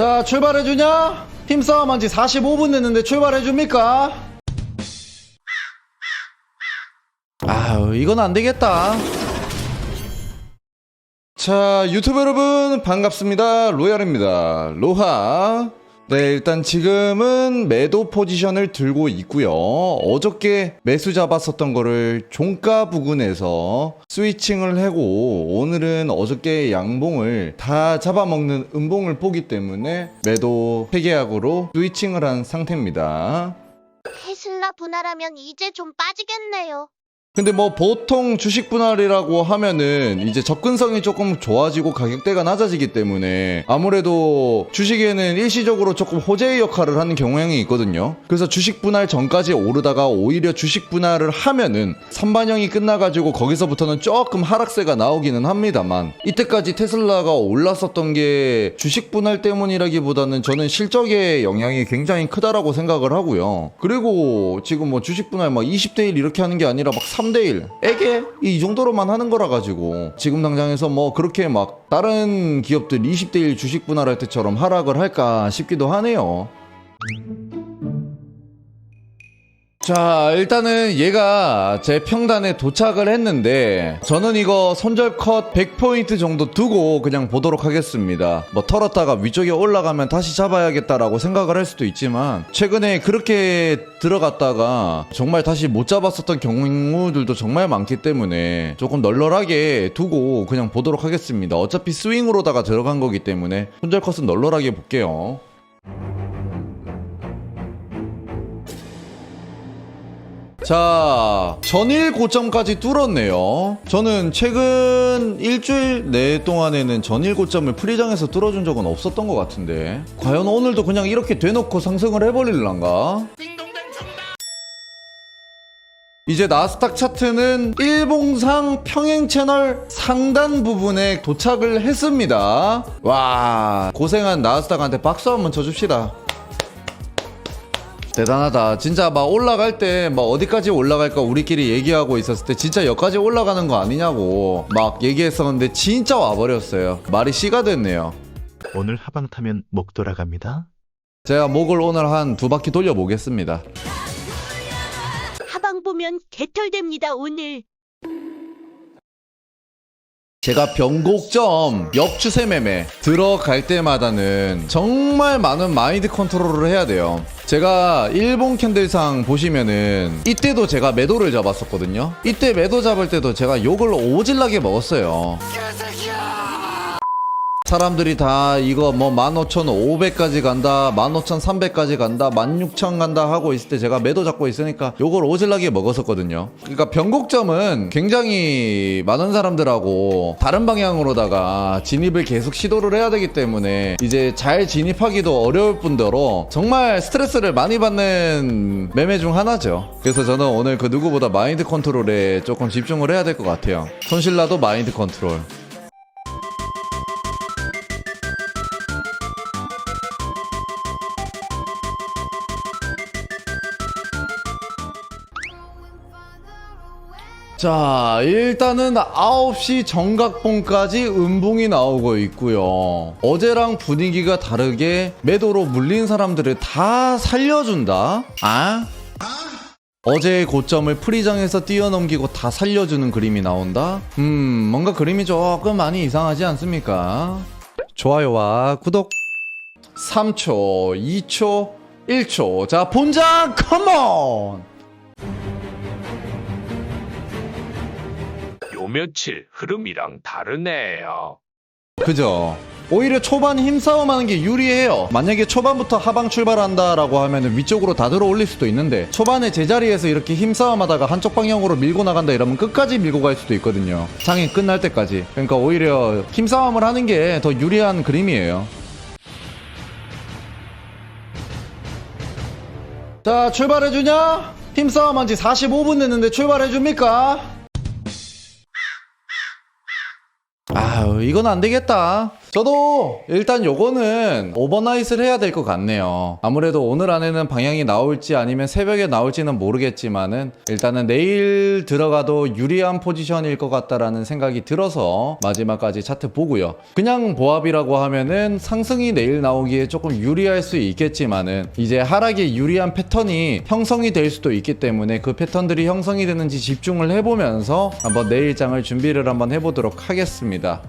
자 출발해주냐? 힘싸움 한 지 45분 됐는데 출발해줍니까? 아유 이건 안 되겠다 자 유튜브 여러분 반갑습니다 로얄입니다 로하 네 일단 지금은 매도 포지션을 들고 있고요 어저께 매수 잡았었던 거를 종가 부근에서 스위칭을 하고 오늘은 어저께 양봉을 다 잡아먹는 음봉을 보기 때문에 매도 폐계약으로 스위칭을 한 상태입니다 테슬라 분할하면 이제 좀 빠지겠네요. 근데 뭐 보통 주식 분할이라고 하면은 이제 접근성이 조금 좋아지고 가격대가 낮아지기 때문에 아무래도 주식에는 일시적으로 조금 호재의 역할을 하는 경향이 있거든요. 그래서 주식 분할 전까지 오르다가 오히려 주식 분할을 하면은 선반영이 끝나가지고 거기서부터는 조금 하락세가 나오기는 합니다만 이때까지 테슬라가 올랐었던 게 주식 분할 때문이라기보다는 저는 실적의 영향이 굉장히 크다라고 생각을 하고요. 그리고 지금 뭐 주식 분할 막 20대 1 이렇게 하는 게 아니라 막 3대 1 에게 이 정도로만 하는 거라 가지고 지금 당장에서 뭐 그렇게 막 다른 기업들 20대 1 주식 분할할 때처럼 하락을 할까 싶기도 하네요. 자, 일단은 얘가 제 평단에 도착을 했는데, 저는 이거 손절 컷 100포인트 정도 두고 그냥 보도록 하겠습니다. 뭐 털었다가 위쪽에 올라가면 다시 잡아야겠다라고 생각을 할 수도 있지만, 최근에 그렇게 들어갔다가 정말 다시 못 잡았었던 경우들도 정말 많기 때문에 조금 널널하게 두고 그냥 보도록 하겠습니다. 어차피 스윙으로다가 들어간 거기 때문에 손절 컷은 널널하게 볼게요. 자, 전일 고점까지 뚫었네요. 저는 최근 일주일 내 동안에는 전일 고점을 프리장에서 뚫어준 적은 없었던 것 같은데. 과연 오늘도 그냥 이렇게 대놓고 상승을 해버릴란가? 이제 나스닥 차트는 일봉상 평행 채널 상단 부분에 도착을 했습니다. 와, 고생한 나스닥한테 박수 한번 쳐줍시다. 대단하다. 진짜 막 올라갈 때 막 어디까지 올라갈까 우리끼리 얘기하고 있었을 때 진짜 여기까지 올라가는 거 아니냐고 막 얘기했었는데 진짜 와버렸어요. 말이 씨가 됐네요. 오늘 하방 타면 목 돌아갑니다. 제가 목을 오늘 한 두 바퀴 돌려보겠습니다. 하방 보면 개털됩니다 오늘. 제가 변곡점 역추세 매매 들어갈 때마다는 정말 많은 마인드 컨트롤을 해야 돼요. 제가 일본 캔들상 보시면은 이때도 제가 매도를 잡았었거든요. 이때 매도 잡을 때도 제가 욕을 오질나게 먹었어요. 사람들이 다 이거 뭐 15,500까지 간다, 15,300까지 간다, 16,000 간다 하고 있을 때 제가 매도 잡고 있으니까 요걸 오질나게 먹었었거든요. 그러니까 변곡점은 굉장히 많은 사람들하고 다른 방향으로다가 진입을 계속 시도를 해야 되기 때문에 이제 잘 진입하기도 어려울 뿐더러 정말 스트레스를 많이 받는 매매 중 하나죠. 그래서 저는 오늘 그 누구보다 마인드 컨트롤에 조금 집중을 해야 될 것 같아요. 손실라도 마인드 컨트롤. 자, 일단은 9시 정각봉까지 음봉이 나오고 있고요. 어제랑 분위기가 다르게 매도로 물린 사람들을 다 살려준다? 아? 어제의 고점을 프리장에서 뛰어넘기고 다 살려주는 그림이 나온다? 음, 뭔가 그림이 조금 많이 이상하지 않습니까? 좋아요와 구독. 3초, 2초, 1초. 자, 본장, 컴온! 요 며칠 흐름이랑 다르네요. 그죠? 오히려 초반 힘싸움 하는 게 유리해요. 만약에 초반부터 하방 출발한다라고 하면 위쪽으로 다 들어 올릴 수도 있는데 초반에 제자리에서 이렇게 힘싸움 하다가 한쪽 방향으로 밀고 나간다 이러면 끝까지 밀고 갈 수도 있거든요. 장이 끝날 때까지. 그러니까 오히려 힘싸움을 하는 게 더 유리한 그림이에요. 자, 출발해주냐? 힘싸움 한 지 45분 됐는데 출발해줍니까? 아유 이건 안 되겠다. 저도 일단 요거는 오버나잇을 해야 될 것 같네요. 아무래도 오늘 안에는 방향이 나올지 아니면 새벽에 나올지는 모르겠지만은 일단은 내일 들어가도 유리한 포지션일 것 같다라는 생각이 들어서 마지막까지 차트 보고요. 그냥 보합이라고 하면은 상승이 내일 나오기에 조금 유리할 수 있겠지만은 이제 하락에 유리한 패턴이 형성이 될 수도 있기 때문에 그 패턴들이 형성이 되는지 집중을 해보면서 한번 내일 장을 준비를 한번 해보도록 하겠습 니다